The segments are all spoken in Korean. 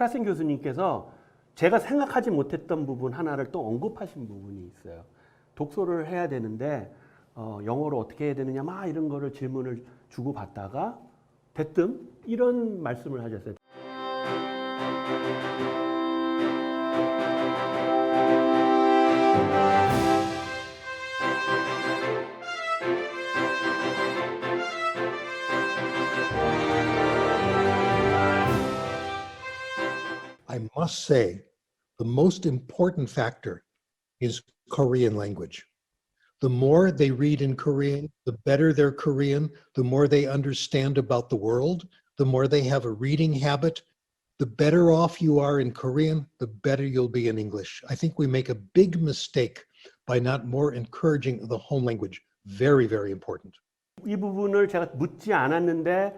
크라센 교수님께서 제가 생각하지 못했던 부분 하나를 또 언급하신 부분이 있어요. 독서를 해야 되는데 어, 영어로 어떻게 해야 되느냐 막 이런 거를 질문을 주고 받다가 대뜸 이런 말씀을 하셨어요. must say, the most important factor is Korean language. The more they read in Korean, the better their Korean, the more they understand about the world, the more they have a reading habit, the better off you are in Korean, the better you'll be in English. I think we make a big mistake by not more encouraging the home language. Very, very important. 이 부분을 제가 묻지 않았는데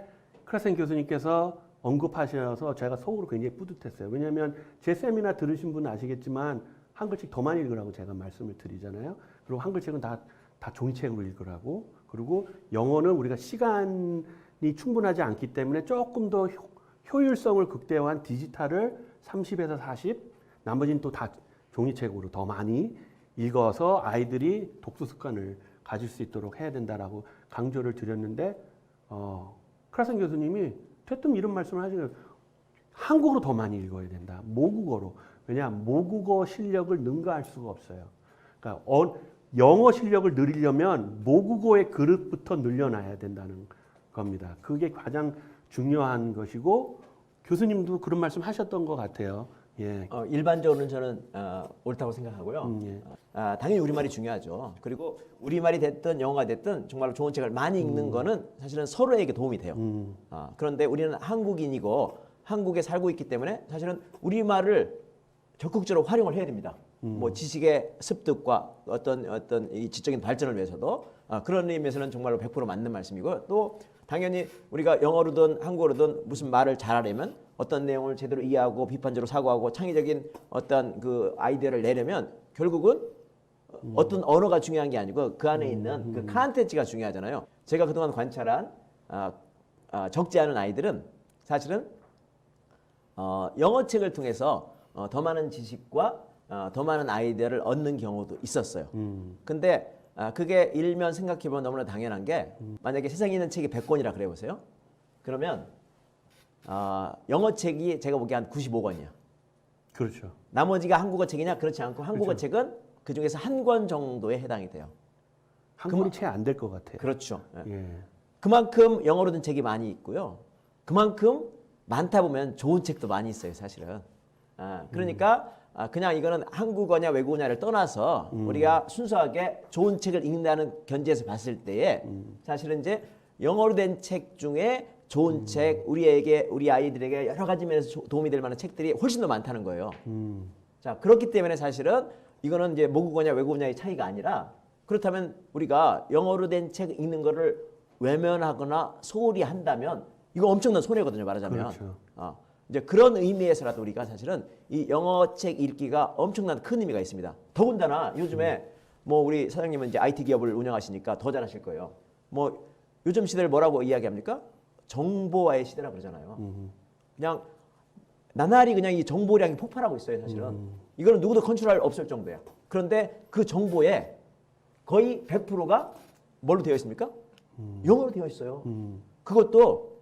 크라센 교수님께서 언급하셔서 제가 속으로 굉장히 뿌듯했어요. 왜냐하면 제 세미나 들으신 분은 아시겠지만 한글책 더 많이 읽으라고 제가 말씀을 드리잖아요. 그리고 한글책은 다, 다 종이책으로 읽으라고. 그리고 영어는 우리가 시간이 충분하지 않기 때문에 조금 더 효, 효율성을 극대화한 디지털을 30에서 40, 나머지는 또 다 종이책으로 더 많이 읽어서 아이들이 독서 습관을 가질 수 있도록 해야 된다라고 강조를 드렸는데 어, 크라슨 교수님이 대뜸 이런 말씀을 하시는. 한국어로 더 많이 읽어야 된다. 모국어로. 왜냐 모국어 실력을 능가할 수가 없어요. 그러니까 어, 영어 실력을 늘리려면 모국어의 그릇부터 늘려놔야 된다는 겁니다. 그게 가장 중요한 것이고 교수님도 그런 말씀 하셨던 것 같아요. 예. 어, 일반적으로는 저는 어, 옳다고 생각하고요. 음, 예. 아, 당연히 우리말이 중요하죠. 그리고 우리말이 됐든 영어가 됐든 정말로 좋은 책을 많이 읽는 거는 사실은 서로에게 도움이 돼요. 음. 아, 그런데 우리는 한국인이고 한국에 살고 있기 때문에 사실은 우리말을 적극적으로 활용을 해야 됩니다. 뭐 지식의 습득과 어떤 어떤 이 지적인 발전을 위해서도 아, 그런 의미에서는 정말로 100% 맞는 말씀이고 또 당연히 우리가 영어로든 한국어로든 무슨 말을 잘하려면 어떤 내용을 제대로 이해하고 비판적으로 사고하고 창의적인 어떤 그 아이디어를 내려면 결국은 어떤 언어가 중요한 게 아니고 그 안에 있는 그 컨텐츠가 중요하잖아요. 제가 그동안 관찰한 아, 아, 적지 않은 아이들은 사실은 어, 영어 책을 통해서 어, 더 많은 지식과 어, 더 많은 아이디어를 얻는 경우도 있었어요. 근데 아, 그게 일면 생각해보면 너무나 당연한 게 만약에 세상에 있는 책이 100권이라 그래 보세요. 그러면 아, 영어 책이 제가 보기에 한 95권이야. 그렇죠. 나머지가 한국어 책이냐? 그렇지 않고 한국어 책은 그 중에서 한 권 정도에 해당이 돼요. 한글이 채 안 될 것 같아요. 그렇죠. 예. 예. 그만큼 영어로 된 책이 많이 있고요. 그만큼 많다 보면 좋은 책도 많이 있어요, 사실은. 아, 그러니까 아, 그냥 이거는 한국어냐 외국어냐를 떠나서 우리가 순수하게 좋은 책을 읽는다는 견지에서 봤을 때에 사실은 이제 영어로 된 책 중에 좋은 책, 우리에게 우리 아이들에게 여러 가지 면에서 조- 도움이 될 만한 책들이 훨씬 더 많다는 거예요. 음. 자 그렇기 때문에 사실은 이거는 이제 모국어냐 외국어냐의 차이가 아니라 그렇다면 우리가 영어로 된 책 읽는 거를 외면하거나 소홀히 한다면 이거 엄청난 손해거든요 말하자면 그렇죠. 어, 이제 그런 의미에서라도 우리가 사실은 이 영어 책 읽기가 엄청난 큰 의미가 있습니다 더군다나 요즘에 뭐 우리 사장님은 이제 IT 기업을 운영하시니까 더 잘하실 거예요 뭐 요즘 시대를 뭐라고 이야기합니까 정보화의 시대라 그러잖아요 그냥 나날이 그냥 이 정보량이 폭발하고 있어요, 사실은. 이거는 누구도 컨트롤할 없을 정도야. 그런데 그 정보에 거의 100%가 뭘로 되어 있습니까? 영어로 되어 있어요. 그것도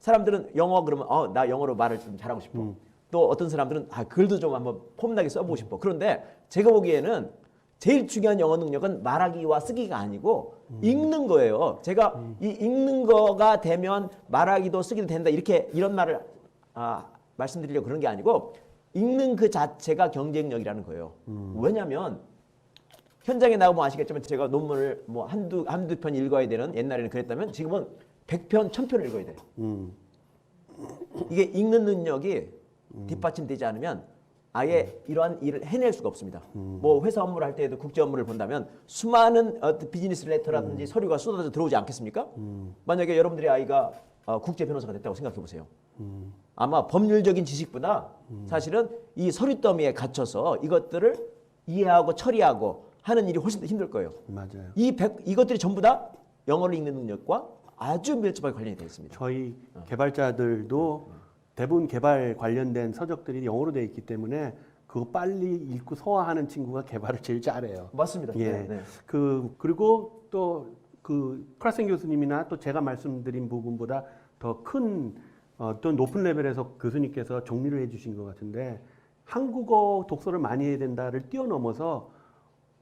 사람들은 영어 그러면 어, 나 영어로 말을 좀 잘하고 싶어. 또 어떤 사람들은 아, 글도 좀 한번 폼나게 써보고 싶어. 그런데 제가 보기에는 제일 중요한 영어 능력은 말하기와 쓰기가 아니고 읽는 거예요. 제가 이 읽는 거가 되면 말하기도 쓰기도 된다 이렇게 이런 말을 아, 말씀드리려고 그런 게 아니고 읽는 그 자체가 경쟁력이라는 거예요. 왜냐하면 현장에 나가보면 아시겠지만 제가 논문을 뭐 한두 한두 편 읽어야 되는 옛날에는 그랬다면 지금은 100편, 1000편을 읽어야 돼요. 음. 이게 읽는 능력이 뒷받침되지 않으면 아예 이러한 일을 해낼 수가 없습니다. 뭐 회사 업무를 할 때에도 국제 업무를 본다면 수많은 어떤 비즈니스 레터라든지 서류가 쏟아져 들어오지 않겠습니까? 만약에 여러분들의 아이가 어, 국제 변호사가 됐다고 생각해 보세요. 아마 법률적인 지식보다 사실은 이 서류 더미에 갇혀서 이것들을 이해하고 처리하고 하는 일이 훨씬 더 힘들 거예요. 맞아요. 이 백, 이것들이 전부 다 영어를 읽는 능력과 아주 밀접하게 관련이 되어 있습니다. 저희 개발자들도 대부분 개발 관련된 서적들이 영어로 되어 있기 때문에 그거 빨리 읽고 소화하는 친구가 개발을 제일 잘해요. 맞습니다. 예. 네, 네. 그 그리고 또그 크라센 교수님이나 또 제가 말씀드린 부분보다 더큰 어떤 높은 레벨에서 교수님께서 정리를 해주신 것 같은데 한국어 독서를 많이 해야 된다를 뛰어넘어서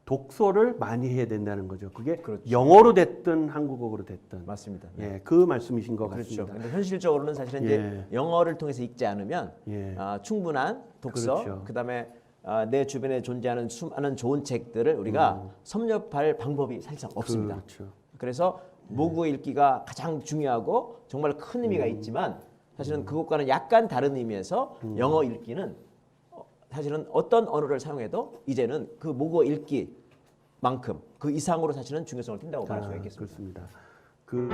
독서를 많이 해야 된다는 거죠. 그게 그렇죠. 영어로 됐든 한국어로 됐든 맞습니다. 네. 예, 그 말씀이신 것 그렇죠. 같습니다. 근데 현실적으로는 사실은 이제 예. 영어를 통해서 읽지 않으면 예. 아, 충분한 독서, 그렇죠. 그다음에 아, 내 주변에 존재하는 수많은 좋은 책들을 우리가 섭렵할 방법이 사실상 없습니다. 음. 그렇죠. 그래서 모국어 읽기가 가장 중요하고 정말 큰 의미가 있지만 사실은 그것과는 약간 다른 의미에서 영어 읽기는 어, 사실은 어떤 언어를 사용해도 이제는 그 모국어 읽기만큼 그 이상으로 사실은 중요성을 띈다고 말할 수가 아, 있겠습니다. 그렇습니다. 그